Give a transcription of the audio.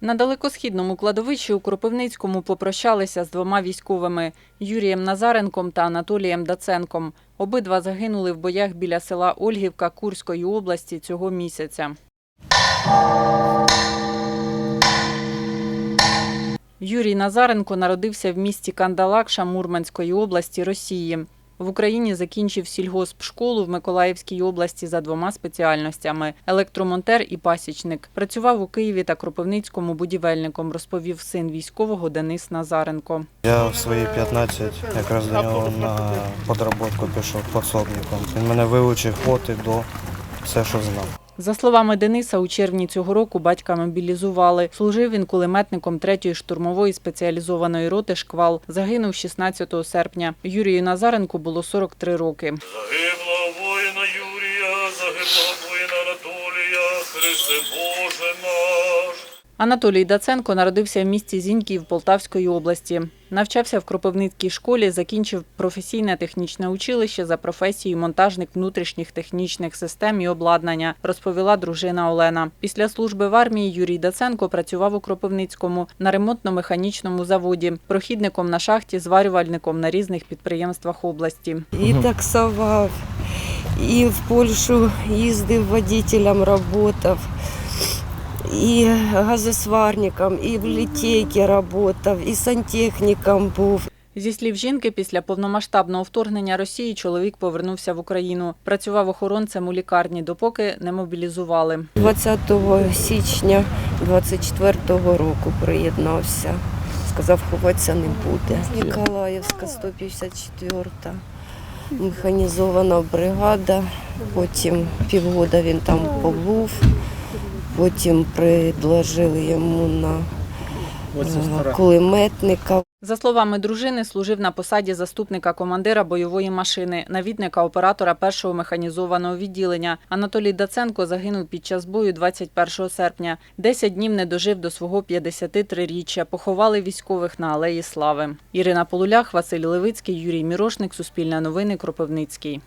На далекосхідному кладовищі у Кропивницькому попрощалися з двома військовими Юрієм Назаренком та Анатолієм Даценком. Обидва загинули в боях біля села Ольгівка Курської області цього місяця. Юрій Назаренко народився в місті Кандалакша Мурманської області Росії. В Україні закінчив сільгоспшколу в Миколаївській області за двома спеціальностями електромонтер і пасічник. Працював у Києві та Кропивницькому будівельником, розповів син військового Денис Назаренко. Я в свої 15 якраз до нього на подроботку пішов подсобником. Він мене вивчив от і до все, що знав. За словами Дениса, у червні цього року батька мобілізували. Служив він кулеметником 3-ї штурмової спеціалізованої роти «Шквал». Загинув 16 серпня. Юрію Назаренку було 43 роки. Загибло воїна Юрія, загибло воїна Анатолія, Христе Боже наш. Анатолій Даценко народився в місті Зіньків Полтавської області. Навчався в Кропивницькій школі, закінчив професійне технічне училище за професією монтажник внутрішніх технічних систем і обладнання, розповіла дружина Олена. Після служби в армії Юрій Даценко працював у Кропивницькому на ремонтно-механічному заводі, прохідником на шахті, зварювальником на різних підприємствах області. І таксував, і в Польщу їздив водителем, працював, і газосварником, і в літейці працював, і сантехніком був. Зі слів жінки, після повномасштабного вторгнення Росії чоловік повернувся в Україну. Працював охоронцем у лікарні, допоки не мобілізували. 20 січня 24-го року приєднався. Сказав, ховатися не буде. Ніколаївська 154-та механізована бригада. Потім півгода він там побув. Потім предложили йому на е, кулеметника. За словами дружини, служив на посаді заступника командира бойової машини, навідника оператора першого механізованого відділення. Анатолій Даценко загинув під час бою 21 серпня. Десять днів не дожив до свого 53-річчя. Поховали військових на алеї Слави. Ірина Полулях, Василь Левицький, Юрій Мірошник, Суспільне новини, Кропивницький.